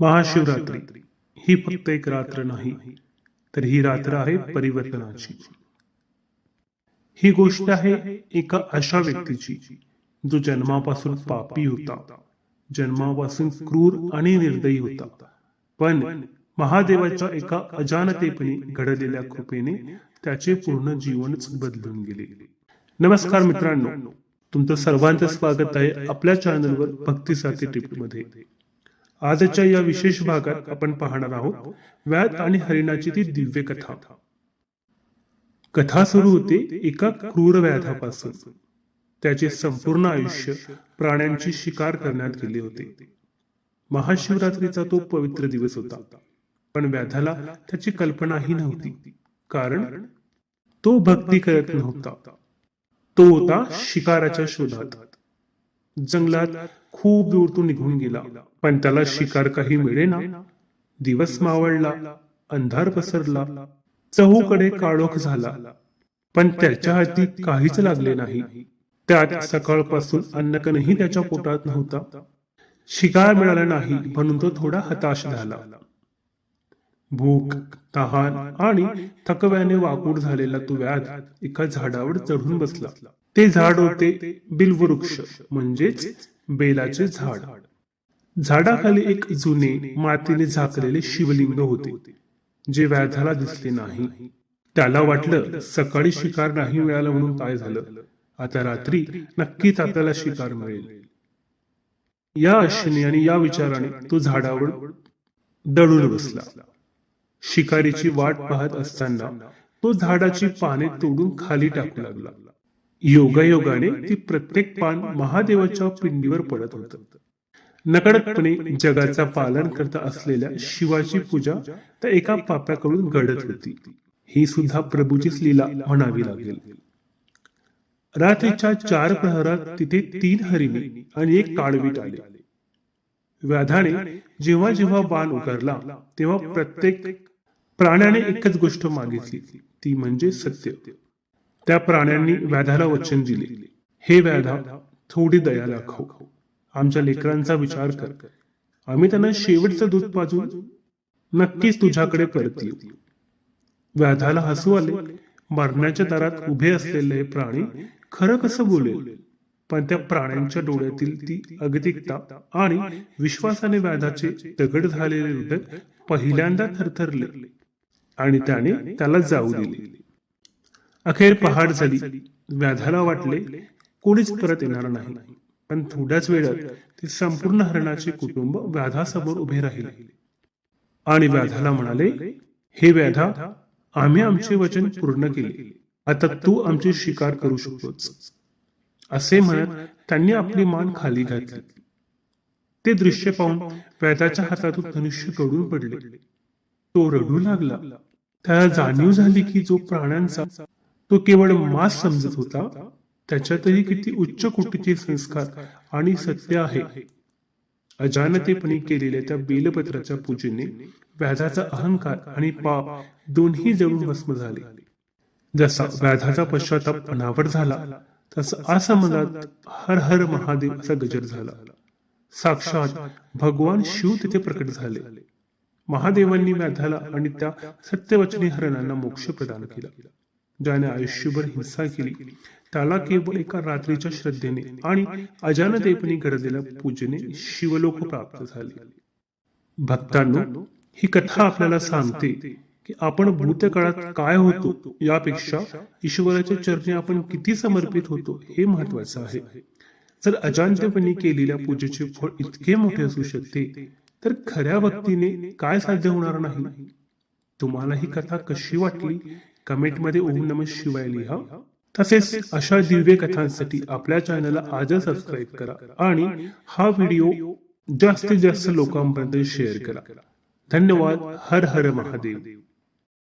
महाशिवरात्री. ही फक्त एक रात्र नाही तर ही रात्र आहे परिवर्तनाची. ही गोष्ट आहे एका अशा व्यक्तीची जो जन्मापासून पापी होता. जन्मापासून क्रूर आणि निर्दयी होता. पण महादेवाच्या एका अजानतेपणे घडलेल्या कृपेने त्याचे पूर्ण जीवनच बदलून गेले. नमस्कार मित्रांनो तुमचं सर्वांचं स्वागत आहे आपल्या चॅनलवर भक्तीसाठी टिपमध्ये. आजच्या या विशेष भागात आपण पाहणार आहोत व्याध आणि हरिणाची ती दिव्य कथा. कथा सुरू होते एका क्रूर व्याधापासून. त्याचे संपूर्ण आयुष्य प्राण्यांची शिकार करण्यात गेले होते. महाशिवरात्रीचा तो पवित्र दिवस होता. पण व्याधाला त्याची कल्पनाही नव्हती. कारण तो भक्ती करत नव्हता. तो होता शिकाराच्या शोधात. जंगलात खूप दूर तो निघून गेला. पण त्याला शिकार काही मिळेना. दिवस मावळला. अंधार पसरला. चहूकडे काळोख झाला. पण त्याच्या हाती काहीच लागले नाही. त्यात सकाळपासून अन्नकणही त्याच्या पोटात नव्हता. शिकार मिळाला नाही म्हणून तो थोडा हताश झाला. भूक तहान आणि थकव्याने वाकूड झालेला तो व्याध एका झाडावर चढून बसला. ते झाड होते बिलवृक्ष म्हणजेच बेलाचे झाड. झाडाखाली एक जुने मातीने झाकलेले शिवलिंग होते जे व्याधाला दिसले नाही. त्याला वाटलं सकाळी शिकार नाही मिळालं म्हणून काय झालं? आता रात्री नक्कीच आपल्याला शिकार मिळेल. या आशेने आणि या विचाराने तो झाडावर दडून बसला. शिकारीची वाट पाहत असताना तो झाडाची पाने तोडून खाली टाकू लागला. योगायोगाने ती प्रत्येक पान महादेवाच्या पिंडीवर पडत होत. नकडकपणे जगाचा पालन करता असलेल्या शिवाची पूजा त्या एका पाप्याकडून घडत होती. ही सुद्धा प्रभूचीच लीला म्हणावी लागेल. रात्रीच्या चार प्रहरात तिथे तीन हरिणी आणि एक काळवीट आले. व्याधाने जेव्हा जेव्हा बाण उगारला तेव्हा प्रत्येक प्राण्याने एकच गोष्ट मागितली ती म्हणजे सत्य. त्या प्राण्यांनी व्याधाला वचन दिले. हे व्याधा थोडी दया दाखव. आमच्या लेकरांचा विचार कर. आम्ही त्यांना शेवटचं दूध पाजून नक्कीच तुझ्याकडे परत येऊ. व्याधाला हसू आले. मरण्याच्या दारात उभे असलेले हे प्राणी खरं कसं बोलेल? पण त्या प्राण्यांच्या डोळ्यातील ती अगतिकता आणि विश्वासाने व्याधाचे दगड झालेले हृदय पहिल्यांदा थरथरले आणि त्याने त्याला जाऊ दिले. अखेर पहाड झाली व्याधाला वाटले कोणीच परत येणार नाही. पण थोड्याच वेळात ते संपूर्ण हरणाचे कुटुंब व्याधासमोर उभे राहिले. आणि व्याधाला म्हणाले हे व्याधा आम्ही आमचे वचन पूर्ण केले. आता तू आमची शिकार करू शकतोस. असे म्हणत त्यांनी आपली मान खाली घातली. ते दृश्य पाहून व्याधाच्या हातातून धनुष्यकडून पडले. तो रडू लागला. त्याला जाणीव झाली की जो प्राण्यांचा तो केवळ मास समजत होता. त्याच्यातही किती उच्च कोटीचे संस्कार आणि सत्य आहे. अजानतेपणे केलेल्या त्या बेलपत्राच्या पूजेने व्याधाचा अहंकार आणि पाप दोन्ही जळून भस्म झाले. जसा व्याधाचा पश्चाताप अनावर झाला तसा असमजात हर हर महादेव असा गजर झाला. साक्षात भगवान शिव तिथे प्रकट झाले. महादेवांनी व्याधाला आणि त्या सत्यवचनी हरणांना मोक्ष प्रदान केला. ज्याने आयुष्यभर हिंसा केली. त्याला केवळ एका रात्रीच्या श्रद्धेने आणि अजानतेपणे घडलेल्या पूजेने शिवलोक प्राप्त झाले. भक्तांनो ही कथा आपल्याला सांगते की आपण भूतकाळात काय होतो यापेक्षा ईश्वराच्या चरणी आपण किती समर्पित होतो हे महत्वाचं आहे. जर अजानतेपणी केलेल्या पूजेचे फळ इतके मोठे असू शकते तर खऱ्या भक्तीने काय साध्य होणार नाही? तुम्हाला ही कथा कशी वाटली? कमेंटमध्ये ओम नम शिवाय लिहा. तसेच अशा दिव्य कथांसाठी आपल्या चॅनलला आजच सबस्क्राईब करा. आणि हा व्हिडिओ जास्तीत जास्त लोकांपर्यंत शेअर करा. धन्यवाद. हर हर महादेव.